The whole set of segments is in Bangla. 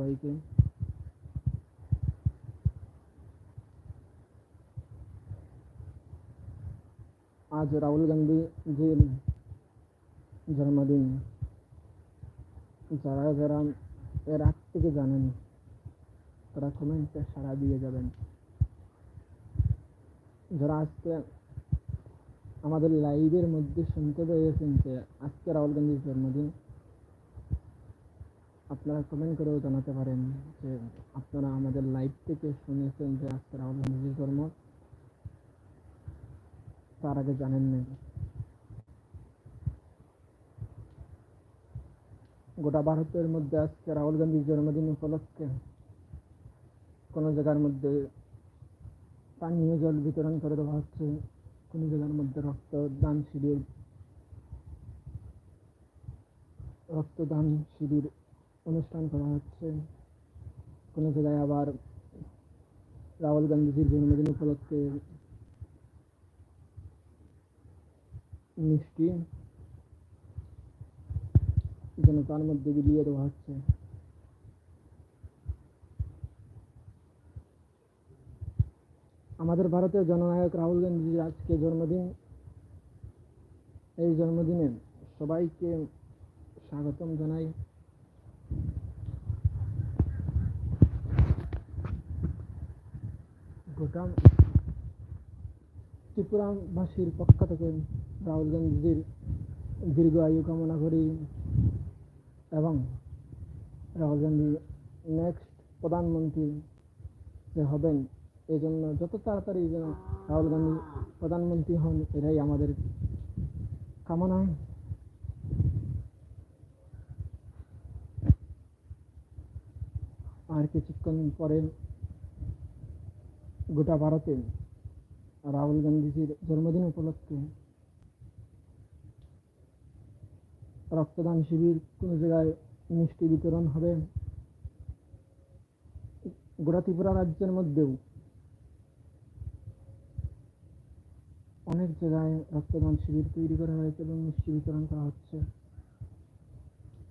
সবাইকে আজ রাহুল গান্ধীজির জন্মদিন। যারা যারা এর আগ থেকে জানেন, তারা কমেন্টে সাড়া দিয়ে যাবেন। যারা আজকে আমাদের লাইভের মধ্যে শুনতে পেয়েছেন যে আজকে রাহুল গান্ধীর জন্মদিন আপনারা কমেন্ট করেও জানাতে পারেন যে আপনারা আমাদের লাইভ থেকে শুনেছেন যে আজকে রাহুল গান্ধীর জন্ম। তার আগে জানেন না গোটা ভারতের মধ্যে আজকে রাহুল গান্ধীর জন্মদিন উপলক্ষে কোনো জায়গার মধ্যে পানীয় জল বিতরণ করে দেওয়া হচ্ছে, কোনো জায়গার মধ্যে রক্তদান শিবির রক্তদান শিবির অনুষ্ঠান করা হচ্ছে। কোনো জায়গায় আবার রাহুল গান্ধীজির জন্মদিন উপলক্ষে মিষ্টি জনতার মধ্যে বিলিয়ে দেওয়া হচ্ছে। আমাদের ভারতের জননায়ক রাহুল গান্ধীজির আজকে জন্মদিন। এই জন্মদিনে সবাইকে স্বাগতম জানাই। গোটা ত্রিপুরাবাসীর পক্ষ থেকে রাহুল গান্ধীজির দীর্ঘ আয়ু কামনা করি এবং রাহুল গান্ধী নেক্সট প্রধানমন্ত্রী যে হবেন এই জন্য যত তাড়াতাড়ি যেন রাহুল গান্ধী প্রধানমন্ত্রী হন, এটাই আমাদের কামনা। আর কিছুক্ষণ পরে গোটা ভারতে রাহুল গান্ধীজির জন্মদিন উপলক্ষে রক্তদান শিবির কোনো জায়গায় মিষ্টি বিতরণ হবে। গোটা ত্রিপুরা রাজ্যের মধ্যেও অনেক জায়গায় রক্তদান শিবির তৈরি করা হয়েছে এবং মিষ্টি বিতরণ করা হচ্ছে।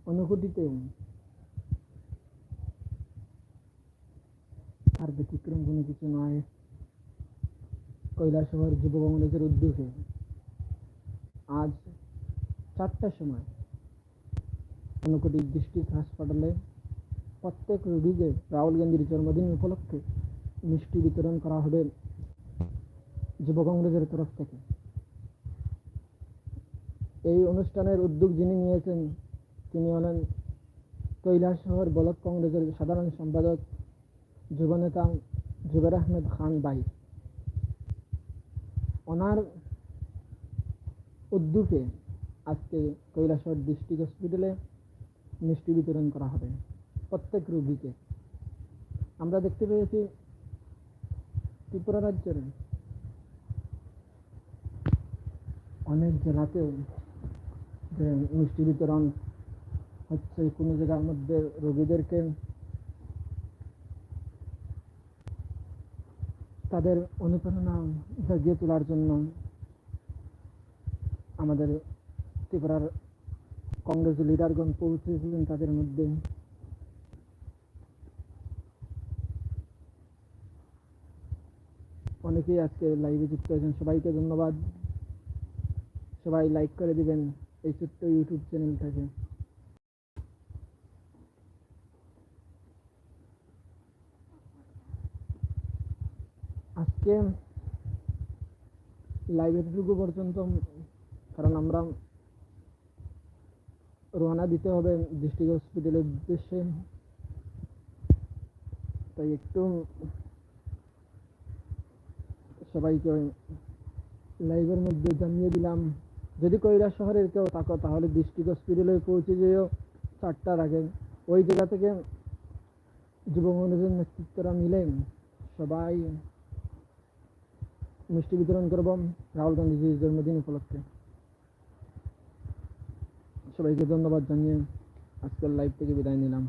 অনুভূতিতেও আর ব্যতিক্রম কোনো কিছু নয়। কৈলাসহর যুব কংগ্রেসের উদ্যোগে আজ চারটার সময় ঊনকোটি ডিস্ট্রিক্ট হাসপাতালে প্রত্যেক রোগীকে রাহুল গান্ধীর জন্মদিন উপলক্ষে মিষ্টি বিতরণ করা হবে যুব কংগ্রেসের তরফ থেকে। এই অনুষ্ঠানের উদ্যোগ যিনি নিয়েছেন, তিনি হলেন কৈলাসহর ব্লক কংগ্রেসের সাধারণ সম্পাদক যুবনেতা জুবের আহমেদ খান বাই ওনার উদ্যোগে আজকে কৈলাসর ডিস্ট্রিক্ট হসপিটালে মিষ্টি বিতরণ করা হবে প্রত্যেক রোগীকে। আমরা দেখতে পেয়েছি ত্রিপুরা রাজ্যের অনেক জেলাতেও যে মিষ্টি বিতরণ হচ্ছে। কোনো জায়গার মধ্যে রোগীদেরকে তাদের অনুপ্রেরণা জাগিয়ে তোলার জন্য আমাদের ত্রিপুরার কংগ্রেস লিডারগণ পৌঁছেছিলেন তাদের মধ্যে। অনেকেই আজকে লাইভে যুক্ত হয়েছেন সবাইকে ধন্যবাদ। সবাই লাইক করে দিবেন এই ছোট্ট ইউটিউব চ্যানেলটাকে আজকে লাইভের এতটুকু পর্যন্ত, কারণ আমরা রওনা দিতে হবে ডিস্ট্রিক্ট হসপিটালের উদ্দেশ্যে। তাই একটু সবাইকে লাইভের মধ্যে জানিয়ে দিলাম, যদি কৈলাস শহরের কেউ থাকো, তাহলে ডিস্ট্রিক্ট হসপিটালে পৌঁছে যেও। চারটার আগে ওই জায়গা থেকে যুব কংগ্রেসের নেতৃত্বরা মিলে সবাই মিষ্টি বিতরণ করব। রাহুল গান্ধীজির জন্মদিন উপলক্ষে। সবাইকে ধন্যবাদ জানিয়ে আজকের লাইভ থেকে বিদায় নিলাম।